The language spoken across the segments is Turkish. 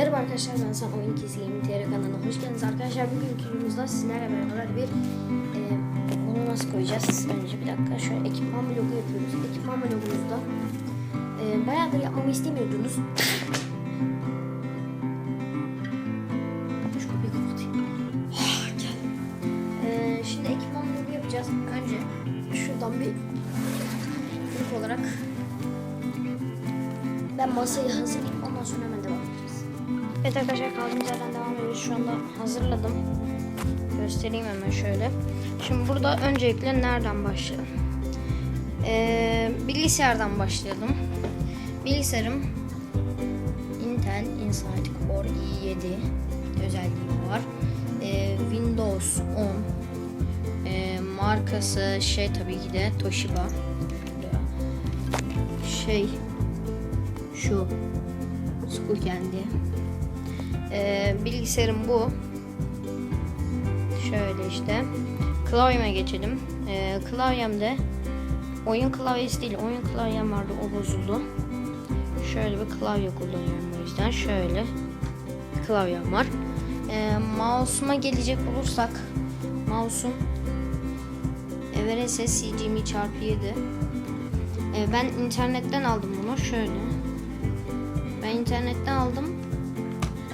Merhaba arkadaşlar ben San Oyun Gaming TR kanalına hoş geldiniz. Arkadaşlar bugünkü videomuzda sizlerle beraber bir e, bunu nasıl koyacağız? Önce bir dakika şöyle ekipman blogu yapıyoruz. Ekipman blogumuzda e, bayağıdır yapmamı istemiyordunuz. Şu kapıyı kapatayım. Ah. E, şimdi ekipman blogu yapacağız. Önce şuradan bir ilk olarak ben masayı hazırlayayım. Ondan sonra hemen. Evet arkadaşlar kaldığımız yerden devam ediyoruz. Şu anda hazırladım. Göstereyim hemen şöyle. Şimdi burada öncelikle nereden başlayalım? Ee, bilgisayardan başlayalım. Bilgisayarım Intel Inside Core i7 özelliği var. Ee, Windows 10 Ee, markası şey tabii ki de Toshiba. Şey şu Skukendi. Ee, bilgisayarım bu. Şöyle işte. Klavyeme geçelim. Ee, klavyemde oyun klavyesi değil, oyun klavyem vardı o bozuldu. Şöyle bir klavye kullanıyorum o yüzden. Şöyle klavyem var. Ee, mouse'uma gelecek olursak mouse'um Everest CGM çarpı 7 ee, ben internetten aldım bunu şöyle ben internetten aldım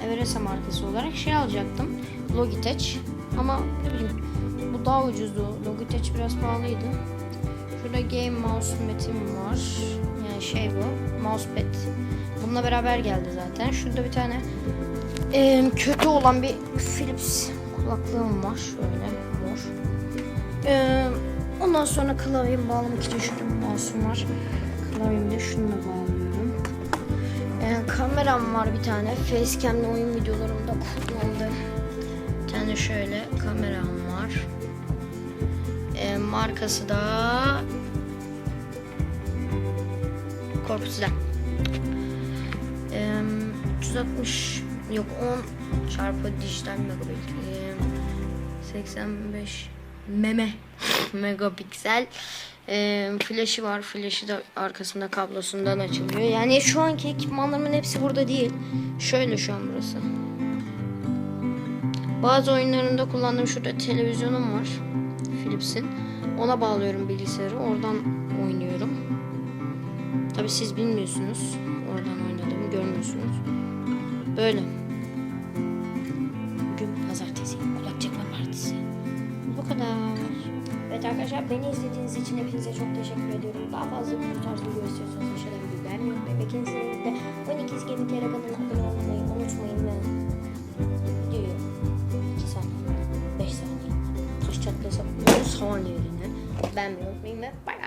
Everest markası olarak şey alacaktım. Logitech. Ama ne bileyim bu daha ucuzdu. Logitech biraz pahalıydı. Şurada game mouse metin var. Yani şey bu mousepad. Bununla beraber geldi zaten. Şurada bir tane e, kötü olan bir Philips kulaklığım var. Şöyle mor. E, ondan sonra klavyemi bağlamak için şurada mouse'um var. Klavyemi de şununla bağlıyorum kameram var bir tane. Facecam'le oyun videolarımda kullandığım bir tane şöyle kameram var. Ee, markası da Corpus'da. Ee, 360 yok 10 çarpı dijital megabit. Ee, 85 meme megapiksel. Ee, flash'ı var. Flash'ı da arkasında kablosundan açılıyor. Yani şu anki ekipmanlarımın hepsi burada değil. Şöyle şu an burası. Bazı oyunlarında kullandığım şurada televizyonum var. Philips'in. Ona bağlıyorum bilgisayarı. Oradan oynuyorum. Tabi siz bilmiyorsunuz. Oradan oynadığımı görmüyorsunuz. Böyle. Evet arkadaşlar beni izlediğiniz için hepinize çok teşekkür ediyorum. Daha fazla bu tarz video istiyorsanız aşağıdan bir beğenmeyi unutmayın. Ve kendinize de 12 Gaming TR kanalına abone olmayı unutmayın ve videoyu 2 saniye, 5 saniye, taş çatlasa 10 saniyeliğine beğenmeyi unutmayın ve bay bay.